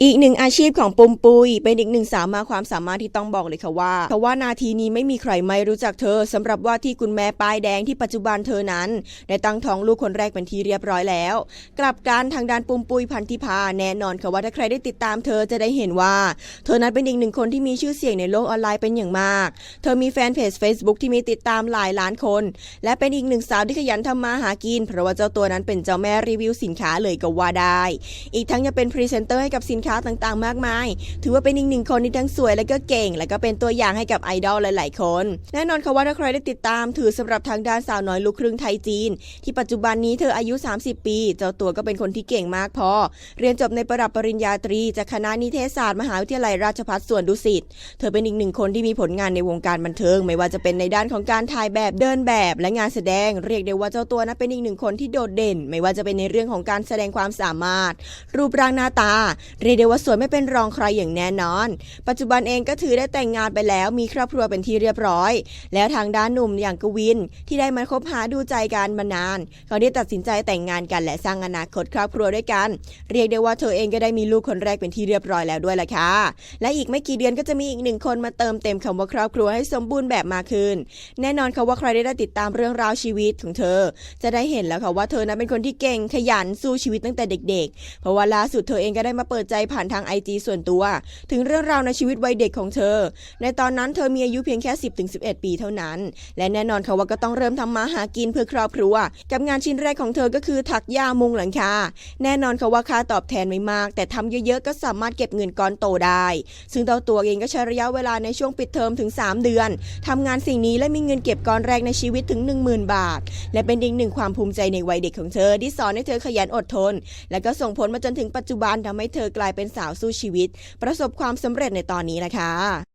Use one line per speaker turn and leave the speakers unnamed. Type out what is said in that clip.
อีกหนึ่งอาชีพของปุมปุย เป็นอีกหนึ่งสาวมาความสามารถที่ต้องบอกเลยค่ะว่าเพราะว่านาทีนี้ไม่มีใครไม่รู้จักเธอสำหรับว่าที่คุณแม่ป้ายแดงที่ปัจจุบันเธอนั้น ได้ตั้งท้องลูกคนแรกเป็นที่เรียบร้อยแล้ว กลับการทางด้านปุมปุยพันธิพาแน่นอนค่ะว่าถ้าใครได้ติดตามเธอจะได้เห็นว่า เธอนั้นเป็นอีกหนึ่งคนที่มีชื่อเสียงในโลกออนไลน์เป็นอย่างมาก เธอมีแฟนเพจ Facebook ที่มีติดตามหลายล้านคน และเป็นอีกหนึ่งสาวที่ขยันทำมาหากิน เพราะว่าเจ้าตัวนั้นเป็นเจ้าแม่รีวิวสินค้าเลยก็ว่าได้ อีกทั้งยังเป็นพรีเซนเตอร์ให้กับสินค้าต่างๆ มากมาย ถือว่าเป็นอีกหนึ่งคนที่ทั้งสวยและก็เก่ง และก็เป็นตัวอย่างให้กับไอดอลหลาย ๆ คน แน่นอนค่ะว่าถ้าใครได้ติดตามถือสำหรับทางด้านสาวน้อยลูกครึ่งไทยจีน ที่ปัจจุบันนี้เธออายุ 30 ปี เจ้าตัวก็เป็นคนที่เก่งมากพอ เรียนจบในประดับปริญญาตรี จากคณะนิเทศศาสตร์มหาวิทยาลัยราชภัฏสวนดุสิต เธอเป็นอีกหนึ่งคนที่มีผลงานในวงการบันเทิง ไม่ว่าจะเป็นในด้านของการถ่ายแบบเดินแบบและงานแสดง เรียกได้ว่าเจ้าตัวนั้นเป็นอีกหนึ่งคนที่โดดเด่น ไม่ว่าจะเป็นในเรื่องของการแสดงความสามารถ รูปร่างหน้าตาเรียกได้ว่าสวยไม่เป็นรองใครอย่างแน่นอน ปัจจุบันเองก็ถือได้แต่งงานไปแล้วมีครอบครัวเป็นที่เรียบร้อย แล้วทางด้านหนุ่มอย่างกวินที่ได้มาคบหาดูใจกันมานาน เขาได้ตัดสินใจแต่งงานกันและสร้างอนาคตครอบครัวด้วยกัน เรียกได้ว่าเธอเองก็ได้มีลูกคนแรกเป็นที่เรียบร้อยแล้วด้วยล่ะค่ะ และอีกไม่กี่เดือนก็จะมีอีกหนึ่งคนมาเติมเต็มคำว่าครอบครัวให้สมบูรณ์แบบมากขึ้น แน่นอนค่ะว่าใครได้ติดตามเรื่องราวชีวิตของเธอ จะได้เห็นแล้วค่ะว่าเธอนั้นเป็นคนที่เก่งขยันสู้ชีวิตตั้งแต่เด็ก ๆ เพราะว่าล่าสุดเธอเองก็ได้มาเปิดใจผ่านทางไอจีส่วนตัว ถึงเรื่องราวในชีวิตวัยเด็กของเธอ ในตอนนั้นเธอมีอายุเพียงแค่ 10-11 ปีเท่านั้น และแน่นอนค่ะว่าก็ต้องเริ่มทำมาหากินเพื่อครอบครัว กับงานชิ้นแรกของเธอก็คือถักย่ามุงหลังคาแน่นอนค่ะว่าค่าตอบแทนไม่มาก แต่ทำเยอะๆก็สามารถเก็บเงินก้อนโตได้ ซึ่งเจ้าตัวเองก็ใช้ระยะเวลาในช่วงปิดเทอมถึง 3 เดือนทำงานสิ่งนี้และมีเงินเก็บก้อนแรกในชีวิตถึง 10,000 บาท และเป็นอีกหนึ่งความภูมิใจในวัยเด็กของเธอที่สอนให้เธอขยันอดทน และก็ส่งผลมาจนถึงปัจจุบันทำให้เธอกลายเป็นสาวสู้ชีวิต ประสบความสำเร็จในตอนนี้นะคะ